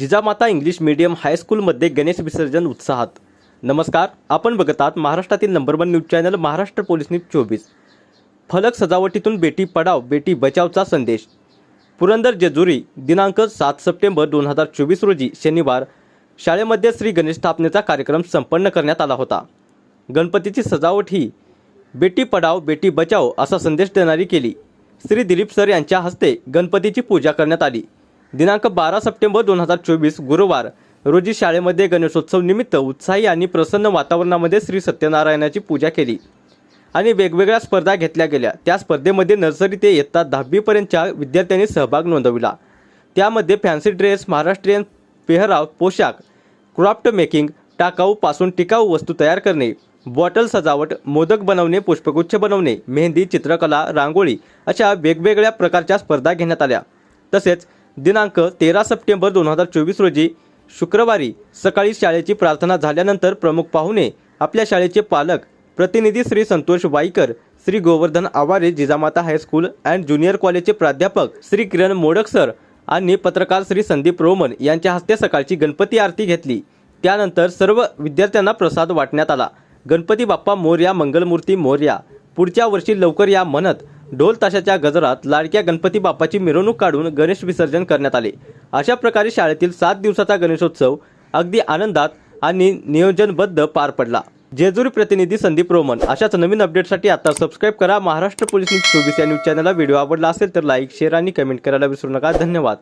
Jijamata English medium हायस्कूलमध्ये गणेश विसर्जन उत्साहात. नमस्कार आपण बघत आहात महाराष्ट्रातील number one news channel Maharashtra police news चोवीस. फलक सजावटीतून बेटी पडाव बेटी बचावचा संदेश. पुरंदर जेजुरी दिनांक सात सप्टेंबर दोन हजार चोवीस रोजी शनिवार शाळेमध्ये श्री गणेश स्थापनेचा कार्यक्रम संपन्न करण्यात आला होता. गणपतीची सजावट ही बेटी पडाव बेटी बचाव असा संदेश देणारी केली. श्री दिलीप सर यांच्या हस्ते गणपतीची पूजा करण्यात आली. दिनांक बारा सप्टेंबर दोन हजार चोवीस गुरुवार रोजी शाळेमध्ये गणेशोत्सव निमित्त उत्साही आणि प्रसन्न वातावरणामध्ये श्री सत्यनारायणाची पूजा केली. आणि वेगवेगळ्या स्पर्धा घेतल्या गेल्या. त्या स्पर्धेमध्ये नर्सरी ते इयत्ता दहावीपर्यंतच्या विद्यार्थ्यांनी सहभाग नोंदविला. त्यामध्ये फॅन्सी ड्रेस महाराष्ट्रीयन पेहराव पोशाख क्राफ्ट मेकिंग टाकाऊपासून टिकाऊ वस्तू तयार करणे बॉटल सजावट मोदक बनवणे पुष्पगुच्छ बनवणे मेहंदी चित्रकला रांगोळी अशा वेगवेगळ्या प्रकारच्या स्पर्धा घेण्यात आल्या. तसेच दिनांक तेरा सप्टेंबर दोन हजार चोवीस रोजी शुक्रवारी सकाळी शाळेची प्रार्थना झाल्यानंतर प्रमुख पाहुणे आपल्या शाळेचे पालक प्रतिनिधी Shri Santosh Waikar Shri Govardhan Aware Jijamata high school and junior कॉलेजचे प्राध्यापक श्री किरण मोडक सर आणि पत्रकार श्री संदीप रोमन यांच्या हस्ते सकाळची गणपती आरती घेतली. त्यानंतर सर्व विद्यार्थ्यांना प्रसाद वाटण्यात आला. गणपती बाप्पा मोर्या मंगलमूर्ती मोर्या पुढच्या वर्षी लवकर या म्हणत ढोल ताशाच्या गजरात लाडक्या गणपती बाप्पाची मिरवणूक काढून गणेश विसर्जन करण्यात आले. अशा प्रकारे शाळेतील सात दिवसाचा गणेशोत्सव अगदी आनंदात आणि नियोजनबद्ध पार पडला. जेजुरी प्रतिनिधी संदीप रोमन अशाच नवीन अपडेटसाठी आता सबस्क्राईब करा. महाराष्ट्र पोलीस न्यूज चोवीस या न्यूज चॅनलला व्हिडिओ आवडला असेल तर लाईक शेअर आणि कमेंट करायला विसरू नका. धन्यवाद.